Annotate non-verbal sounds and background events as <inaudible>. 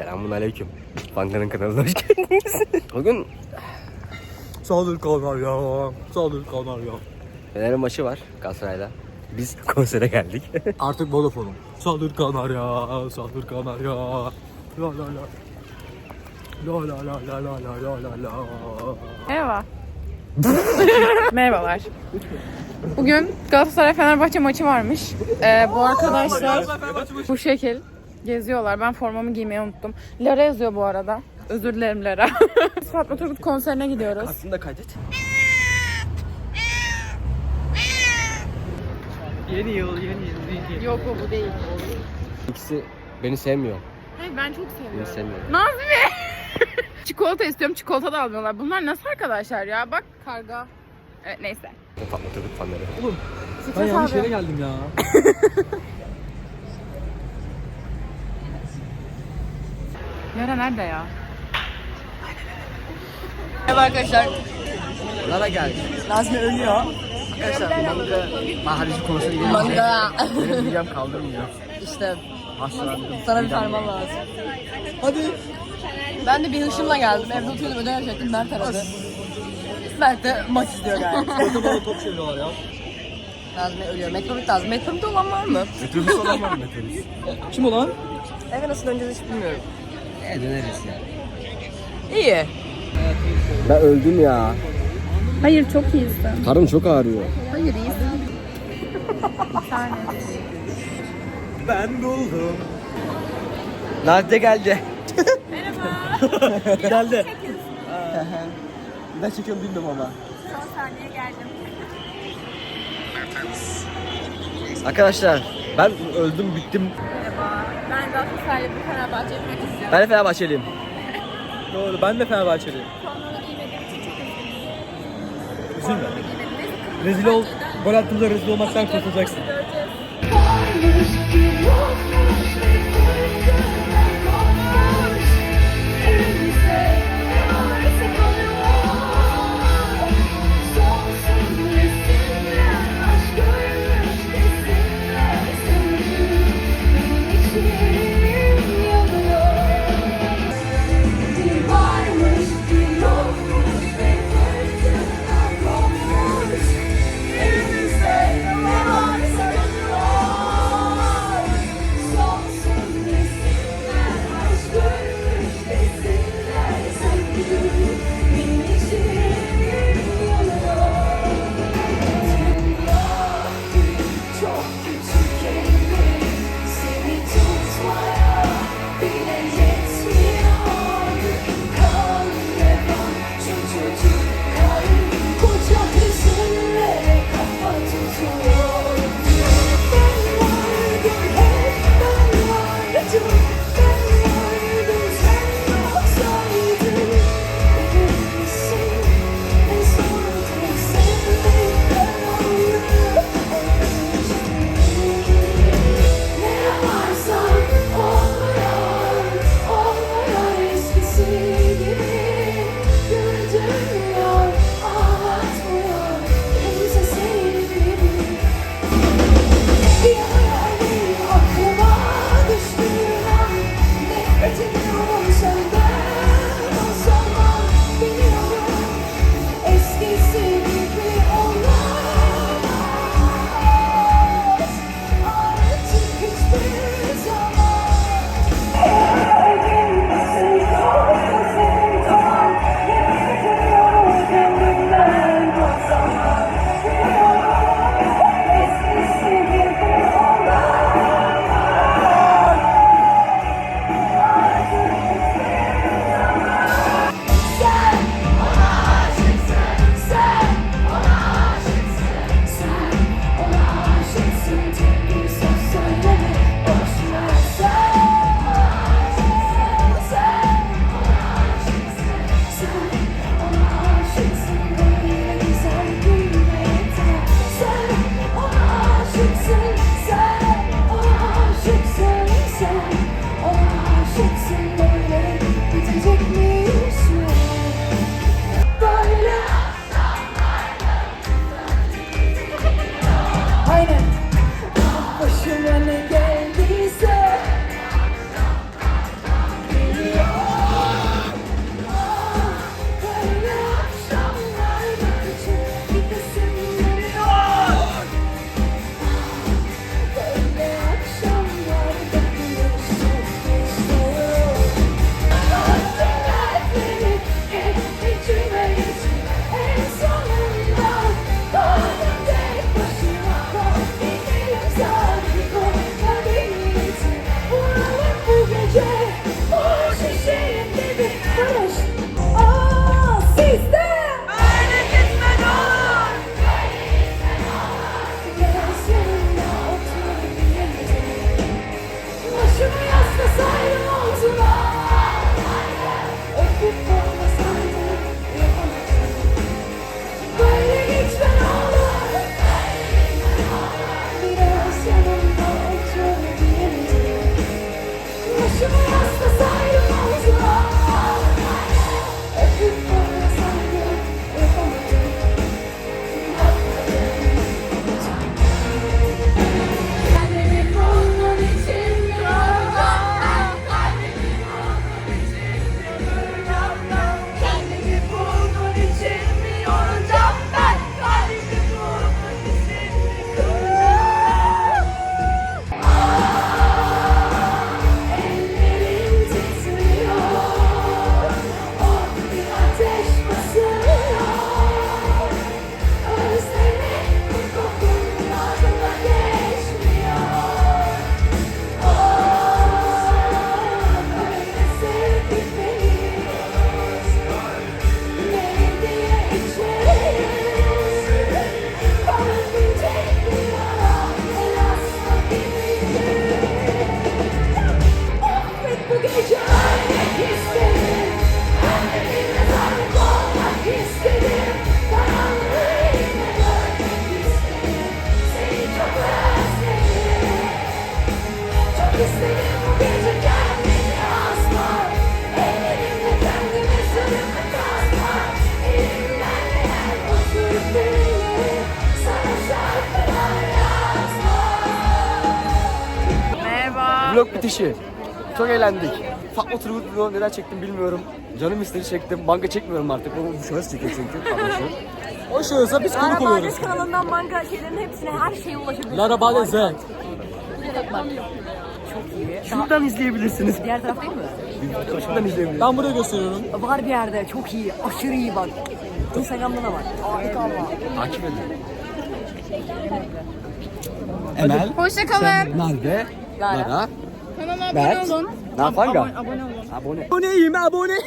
Selamun aleyküm. Banka'nın kanalına hoş geldiniz. <laughs> Bugün Saldır Kanarya, saldır Kanarya. Fener'in maçı var Galatasaray'la. Biz <laughs> konsere geldik. <laughs> Artık Vodafone'um. Saldır Kanarya, saldır Kanarya. La la la. La la la la la la la la la. Merhaba. Merhabalar. Bugün Galatasaray Fenerbahçe maçı varmış. Ee, bu arkadaşlar bu şekil geziyorlar. Ben formamı giymeyi unuttum. Lara yazıyor bu arada. Özür dilerim Lara. <laughs> Biz Fatma Turgut konserine gidiyoruz. Aslında kaydet. Yeni yıl, yeni yıl, yeni yıl. Yok bu bu değil. İkisi beni sevmiyor. Hayır ben çok Beni seviyorum. sevmiyor. Nazmi! <laughs> çikolata istiyorum çikolata da almıyorlar. Bunlar nasıl arkadaşlar ya? Bak karga. Evet neyse. Fatma Turgut fanları. Oğlum ben Stres yanlış abi. yere geldim ya. <laughs> Lara nerede ya? Merhaba arkadaşlar. Lara geldi. Nazmi ölüyor. Arkadaşlar manga mahalleci konusuna gelince Manga. benim midem kaldırmıyor. İşte Hastalandım. sana bir Midem- ferman lazım. Hadi. Ben de bir hışımla geldim. Evde oturuyordum ödev yapacaktım. Mert aradı. Mert de maç izliyor galiba. <laughs> Orada bana top çeviriyorlar ya. Nazmi ölüyor. Metrobüs lazım. Metrobüs olan var mı? Metrobüs olan var mı metrobüs? Kim o lan? Eve nasıl döneceğiz hiç bilmiyorum. Ne döneriz ya. İyi. Ben öldüm ya. Hayır çok iyisin. Karım çok ağrıyor. Hayır iyisin. Bir tane. Ben buldum. Nadide geldi. <laughs> Geldi. Ben çekiyorum bilmiyorum ama. Son saniye geldim. Arkadaşlar ben öldüm bittim. Merhaba. Ben Galatasaraylı bir Fenerbahçe etmek istiyorum. Ben de Fenerbahçeliyim. <laughs> Doğru ben de Fenerbahçeliyim. Formamı giymediğim için çok üzgünüm. Üzülme. Formamı giymedim. Neyse, Rezil ol. Gol attığımda rezil olmaktan kurtulacaksın. göreceğiz. Kişi. Çok eğlendik. Fatma Turgutlu'nu neden çektim bilmiyorum. Canım istedi çektim. Banka çekmiyorum artık. Bu bu şahıs çekiyor çünkü. Kardeşim. O şahısa biz konuk oluyoruz. kanalından manga şeylerin hepsine her şeye ulaşabilirsiniz. Lara Bade Z. Şuradan izleyebilirsiniz. Diğer taraf değil mi? Şuradan izleyebilirsiniz. Ben buraya gösteriyorum. Var bir yerde çok iyi. Aşırı iyi bak. Instagram'da da var. Harika ama. Takip edin. Emel, Hoşçakalın. Merve, Lara, Kanala Mert. abone olun. Ne yapan Abone, abone olun. Abone. Aboneyim abone.